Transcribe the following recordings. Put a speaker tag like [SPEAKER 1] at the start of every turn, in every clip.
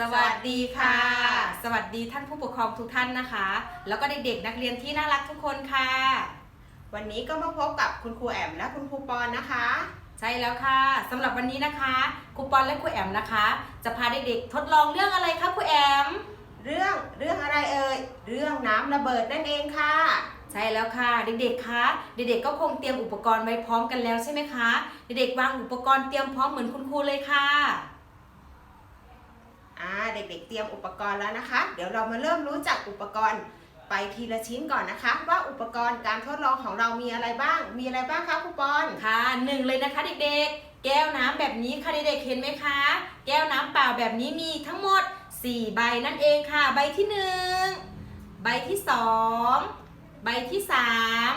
[SPEAKER 1] สวัสดีค่ะ สวัสดีท่านผู้ปกครองทุกท่านนะคะ แล้วก็เด็กๆนักเรียนที่น่ารักทุกคนค่ะ
[SPEAKER 2] วันนี้ก็มาพบกับคุณครูแอมและคุณครูปอนนะคะ
[SPEAKER 1] ใช่แล้วค่ะสำหรับวันนี้นะคะครูปอนและครูแอมนะคะ จะพาเด็กๆทดลองเรื่องอะไรคะครูแอม
[SPEAKER 2] เรื่องเรื่องอะไรเอ่ยเรื่องน้ำระเบิดนั่นเองค่ะ
[SPEAKER 1] ใช่แล้วค่ะ เด็กๆคะเด็กๆก็คงเตรียมอุปกรณ์ไว้พร้อมกันแล้วใช่ไหมคะ เด็กๆวางอุปกรณ์เตรียมพร้อมเหมือนคุณครูเลยค่ะ
[SPEAKER 2] อ่าเด็กๆเตรียมอุปกรณ์แล้วนะคะ เดี๋ยวเรามาเริ่มรู้จักอุปกรณ์ไปทีละชิ้นก่อนนะคะ ว่าอุปกรณ์การทดลองของเรามีอะไรบ้าง มีอะไรบ้างคะครูปอน
[SPEAKER 1] ค่ะหนึ่งเลยนะคะเด็กๆ แก้วน้ำแบบนี้ค่ะเด็กๆเห็นไหมคะ แก้วน้ำเปล่าแบบนี้มีทั้งหมด 4 ใบนั่นเองค่ะ ใบที่หนึ่งใบที่สองใบที่สาม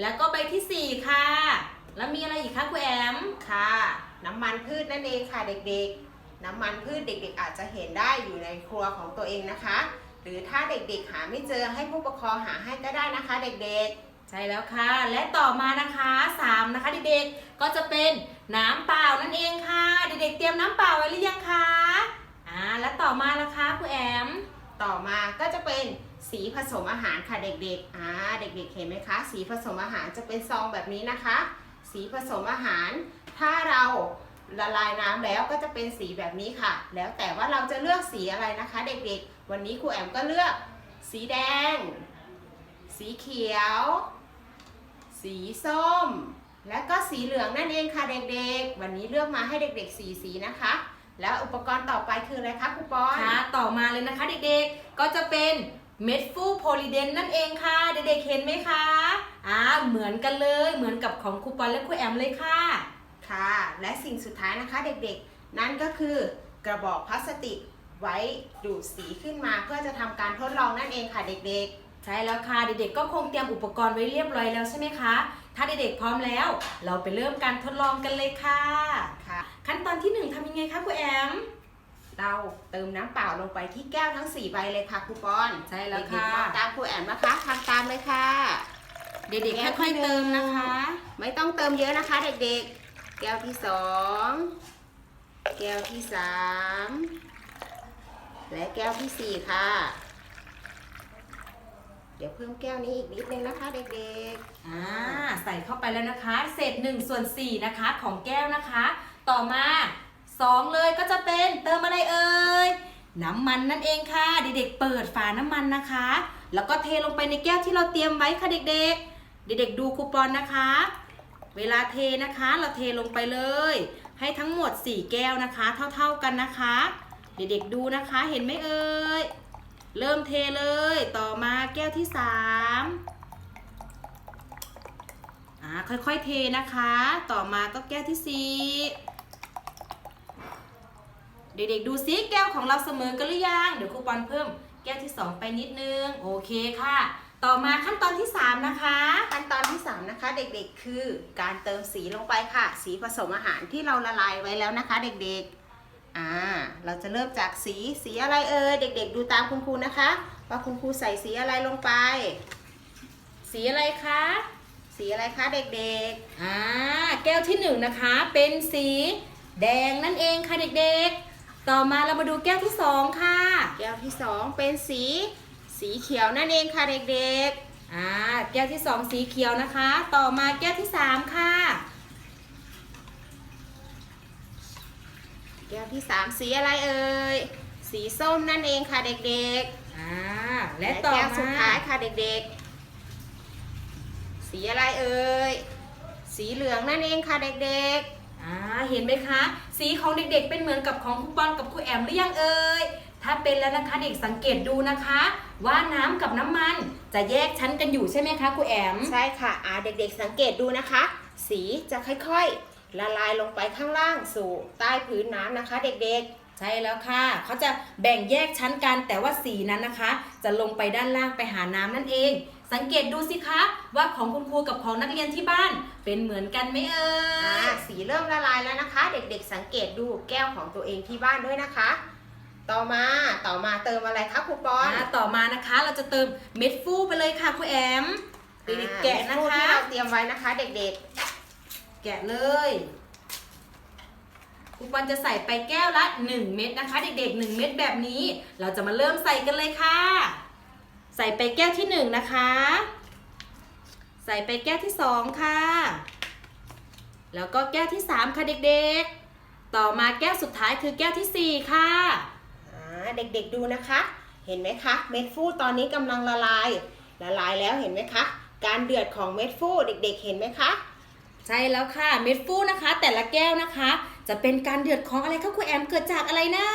[SPEAKER 1] แล้วก็ใบที่สี่ค่ะ แล้วมีอะไรอีกคะครูแอม
[SPEAKER 2] ค่ะ น้ำมันพืชนั่นเองค่ะเด็กๆ น้ำมันพืชเด็กๆ อาจจะเห็นได้อยู่ในครัวของตัวเองนะคะ หรือถ้าเด็กๆหาไม่เจอให้ผู้ปกครองหาให้ก็ได้นะคะ เด็ก
[SPEAKER 1] ใช่แล้วค่ะ และต่อมานะคะ3นะคะเด็กๆ ก็จะเป็นน้ำเปล่านั่นเองค่ะ เด็กๆ เตรียมน้ำเปล่าไว้หรือยังคะอ่าและต่อมานะคะครูแอม
[SPEAKER 2] ๆต่อมาก็จะเป็นสีผสมอาหารค่ะเด็กๆอ่าเด็กๆ เห็นไหมคะ สีผสมอาหารจะเป็นซองแบบนี้นะคะ สีผสมอาหาร ถ้าเรา ละลายน้ำแล้วก็จะเป็นสีแบบนี้ค่ะ แล้วแต่ว่าเราจะเลือกสีอะไรนะคะ เด็กๆ วันนี้ครูแอมก็เลือก สีแดง สีเขียว สีส้ม และก็สีเหลืองนั่นเองค่ะเด็กๆ วันนี้เลือกมาให้เด็กๆสีสีนะคะ แล้วอุปกรณ์ต่อไปคืออะไรคะครูปอน
[SPEAKER 1] ค่ะต่อมาเลยนะคะเด็กๆ ก็จะเป็นเม็ดฟูโพลีเดนนั่นเองค่ะเด็กๆเห็นไหมคะอ่าเหมือนกันเลยเหมือนกับของครูปอนและครูแอมเลยค่ะ
[SPEAKER 2] ค่ะ และสิ่งสุดท้ายนะคะเด็กๆ นั่นก็คือกระบอกพลาสติกไว้ดูดสีขึ้นมาเพื่อจะทำการทดลองนั่นเองค่ะเด็ก
[SPEAKER 1] ใช่แล้วค่ะเด็กๆก็คงเตรียมอุปกรณ์ไว้เรียบร้อยแล้วใช่ไหมคะ ถ้าเด็กๆพร้อมแล้ว เราไปเริ่มการทดลองกันเลยค่ะ
[SPEAKER 2] ๆค่ะ
[SPEAKER 1] ขั้นตอนที่หนึ่งทำยังไงคะครูแอม
[SPEAKER 2] เราเติมน้ำเปล่าลงไปที่แก้วทั้ง 4 ใบเลยค่ะครูปอน
[SPEAKER 1] ใช่แล้ว
[SPEAKER 2] เด็ก
[SPEAKER 1] ค่ะ
[SPEAKER 2] ๆมองตามครูแอมนะคะทำตามเลยค่ะ
[SPEAKER 1] เด็กๆค่อยๆเติมนะคะ
[SPEAKER 2] ไม่ต้องเติมเยอะนะคะ เด็กๆ แก้วที่สองแก้วที่สามและแก้วที่สี่ค่ะ เดี๋ยวเพิ่มแก้วนี้อีกนิดนึงนะคะเด็กๆ
[SPEAKER 1] อ่าใส่เข้าไปแล้วนะคะ เศษ1ส่วน4นะคะของแก้วนะคะ ต่อมา 2 เลยก็จะเป็นเติมอะไรเอ่ยน้ำมันนั่นเองค่ะ เด็กๆ เปิดฝาน้ำมันนะคะ แล้วก็เทลงไปในแก้วที่เราเตรียมไว้ค่ะเด็กๆ เด็กๆ ดูคูปองนะคะ เวลาเทนะคะเราเทลงไปเลย ให้ทั้งหมด 4 แก้วนะคะ เท่า ๆกันนะคะ เด็กๆดูนะคะเห็นไหมเอ่ยเริ่มเทเลยต่อมาแก้วที่สามอ่าค่อยๆเทนะคะ ต่อมาก็แก้วที่สี่เด็กๆดูซิแก้วของเราเสมอกันหรือยังเดี๋ยวครูปอนเพิ่มแก้วที่สองไปนิดนึง โอเคค่ะ ต่อมาขั้นตอนที่สามนะคะ
[SPEAKER 2] ขั้นตอนที่ 3 นะคะ เด็กๆ คือการเติมสีลงไปค่ะ สีผสมอาหารที่เราละลายไว้แล้วนะคะ เด็กๆอ่าเราจะเริ่มจากสีสีอะไรเอ่ยเด็ก ๆ ดูตามคุณครูนะคะ ว่าคุณครูใส่สีอะไรลงไป
[SPEAKER 1] สีอะไรคะ
[SPEAKER 2] สีอะไรคะเด็ก
[SPEAKER 1] อ่าแก้วที่หนึ่งนะคะ เป็นสีแดงนั่นเองค่ะเด็กๆ ต่อมาเรามาดูแก้วที่สองค่ะ
[SPEAKER 2] ๆแก้วที่ 2 เป็นสี สีเขียวนั่นเองค่ะเด็กๆ
[SPEAKER 1] อ่า แก้วที่สองสีเขียวนะคะ ต่อมาแก้วที่สามค่ะ
[SPEAKER 2] แก้วที่3สีอะไรเอ่ย สีส้มนั่นเองค่ะเด็กๆ
[SPEAKER 1] อ่า และต่อ
[SPEAKER 2] แก้วสุดท้ายค่ะเด็กๆ สีอะไรเอ่ย สีเหลืองนั่นเองค่ะเด็กๆ
[SPEAKER 1] อ่า เห็นไหมคะ สีของเด็กๆ เป็นเหมือนกับของครูปอนกับครูแอมหรือยังเอ่ย เป็นแล้วนะคะเด็กสังเกตดูนะคะ ว่าน้ำกับน้ำมันจะแยกชั้นกันอยู่ใช่ไหมคะครูแอม
[SPEAKER 2] ๆใช่ค่ะอ่าเด็กๆสังเกตดูนะคะ สีจะค่อยๆ ละลายลงไปข้างล่างสู่ใต้พื้นน้ำนะคะ เด็ก
[SPEAKER 1] ใช่แล้วค่ะ เขาจะแบ่งแยกชั้นกันแต่ว่าสีนั้นนะคะ จะลงไปด้านล่างไปหาน้ำนั่นเอง สังเกตดูสิคะ ว่าของคุณครูกับของนักเรียนที่บ้าน เป็นเหมือนกันไหมเอ่
[SPEAKER 2] ๆอ่ายสีเริ่มละลายแล้วนะคะ เด็กๆ สังเกตดูแก้วของตัวเองที่บ้านด้วยนะคะ ต่อมาต่ อมาเติมอะไรคะครูปอน
[SPEAKER 1] อ่าต่อมานะคะ เราจะเติมเม็ดฟูไปเลยค่ะครูแอมเด็กๆแกะนะ
[SPEAKER 2] เม็ดฟู
[SPEAKER 1] คะ
[SPEAKER 2] ที่เราเตรียมไว้นะคะ เด็ก
[SPEAKER 1] แกะเลยครูครูปอนจะใส่ไปแก้วละ 1 เม็ดนะคะ เด็กๆ 1 เม็ดแบบนี้ เราจะมาเริ่มใส่กันเลยค่ะ ใส่ไปแก้วที่ 1 นะคะ ใส่ไปแก้วที่ 2 ค่ะ แล้วก็แก้วที่ 3 ค่ะเด็กๆ ต่อมาแก้วสุดท้ายคือแก้วทีสี่4 ค่ะ
[SPEAKER 2] อ่า เด็กๆดูนะคะ เห็นไหมคะเม็ดฟูตอนนี้กำลังละลาย ละลายแล้วเห็นไหมคะ การเดือดของเม็ดฟูเด็ก ๆ เห็นไหมคะ
[SPEAKER 1] ใช่แล้วค่ะเม็ดฟูนะคะ แต่ละแก้วนะคะ จะเป็นการเดือดของอะไรคะครูแอมเกิดจากอะไรนะ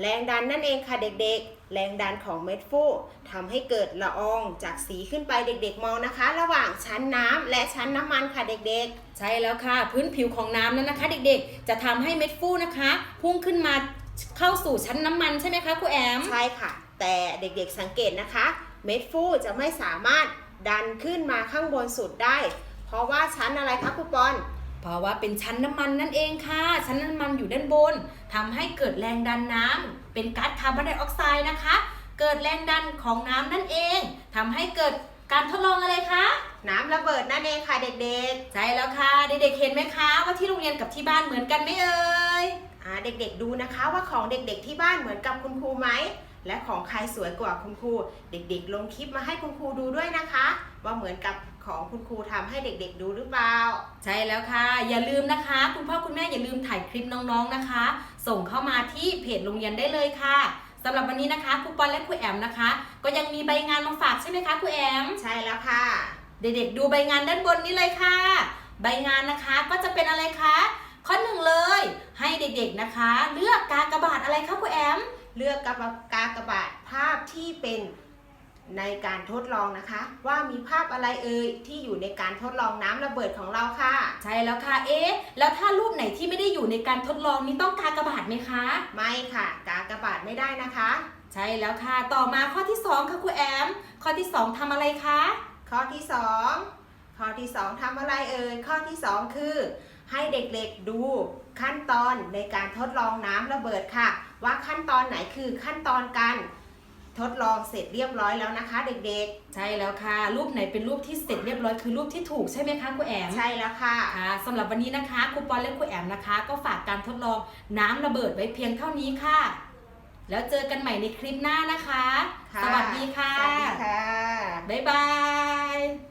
[SPEAKER 2] แรงดันนั่นเองค่ะเด็กๆ แรงดันของเม็ดฟูทำให้เกิดละอองจากสีขึ้นไปเด็กๆมองนะคะ ระหว่างชั้นน้ำและชั้นน้ำมันค่ะเด็ก
[SPEAKER 1] ใช่แล้วค่ะ พื้นผิวของน้ำนั้นนะคะ เด็กๆ จะทำให้เม็ดฟูนะคะ พุ่งขึ้นมา เข้าสู่ชั้นน้ำมันใช่ไหมคะครูแอม
[SPEAKER 2] ๆใช่ค่ะ แต่เด็กๆสังเกตนะคะ เม็ดฟูจะไม่สามารถดันขึ้นมาข้างบนสุดได้ เพราะว่าชั้นอะไรคะครูปอน
[SPEAKER 1] เพราะว่าเป็นชั้นน้ำมันนั่นเองค่ะ ชั้นน้ำมันอยู่ด้านบนทำให้เกิดแรงดันน้ำเป็นก๊าซคาร์บอนไดออกไซด์นะคะ เกิดแรงดันของน้ำนั่นเองทำให้เกิดการทดลองอะไรคะ
[SPEAKER 2] น้ำระเบิดนั่นเองค่ะเด็ก
[SPEAKER 1] ใช่แล้วค่ะ เด็กๆเห็นไหมคะ ว่าที่โรงเรียนกับที่บ้านเหมือนกันไหมเอ่ย
[SPEAKER 2] ๆอ่า เด็กๆดูนะคะว่าของเด็กๆที่บ้านเหมือนกับคุณครูไหม และของใครสวยกว่าคุณครู เด็กๆ ลงคลิปมาให้คุณครูดูด้วยนะคะ ว่าเหมือนกับของคุณครูทำให้เด็กๆ ดูหรือเปล่า
[SPEAKER 1] ใช่แล้วค่ะ อย่าลืมนะคะ คุณพ่อคุณแม่อย่าลืมถ่ายคลิปน้องๆนะคะ ส่งเข้ามาที่เพจโรงเรียนได้เลยค่ะสำหรับวันนี้นะคะครูปอนและครูแอมนะคะ ก็ยังมีใบงานมาฝากใช่ไหมคะครูแอม
[SPEAKER 2] ใช่แล้วค่ะ
[SPEAKER 1] เด็กๆ ดูใบงานด้านบนนี้เลยค่ะ ใบงานนะคะก็จะเป็นอะไรคะ ข้อหนึ่งเลย ให้เด็กๆนะคะ เลือกกากบาทอะไรคะครูแอม
[SPEAKER 2] เลือกกระกากบาทภาพที่เป็นในการทดลองนะคะ ว่ามีภาพอะไรเอ่ยที่อยู่ในการทดลองน้ำระเบิดของเราค่ะ
[SPEAKER 1] ใช่แล้วค่ะเอ๊ะแล้วถ้ารูปไหนที่ไม่ได้อยู่ในการทดลองนี้ต้องกากบาทไหมคะ
[SPEAKER 2] ไม่ค่ะ กากบาทไม่ได้นะคะ
[SPEAKER 1] ใช่แล้วค่ะ ต่อมาข้อที่ 2 ค่ะครูแอม ข้อที่ 2ทำอะไรคะ
[SPEAKER 2] ข้อที่ 2 ข้อที่ 2ทำอะไรเอ่ยข้อที่ 2 คือ ให้เด็กๆดูขั้นตอนในการทดลองน้ำระเบิดค่ะ ว่าขั้นตอนไหนคือขั้นตอนการทดลองเสร็จเรียบร้อยแล้วนะคะ เด็ก
[SPEAKER 1] ใช่แล้วค่ะ รูปไหนเป็นรูปที่เสร็จเรียบร้อยคือรูปที่ถูกใช่ไหมคะครูแอม
[SPEAKER 2] ๆใช่แล้วค่ะ
[SPEAKER 1] ค่ะสำหรับวันนี้นะคะครูปอนและครูแอมนะคะ ก็ฝากการทดลองน้ำระเบิดไว้เพียงเท่านี้ค่ะ แล้วเจอกันใหม่ในคลิปหน้านะคะ
[SPEAKER 2] ค่ะ
[SPEAKER 1] สวัสดีค่ะ
[SPEAKER 2] สวัสดีค่ะ
[SPEAKER 1] บ๊ายบาย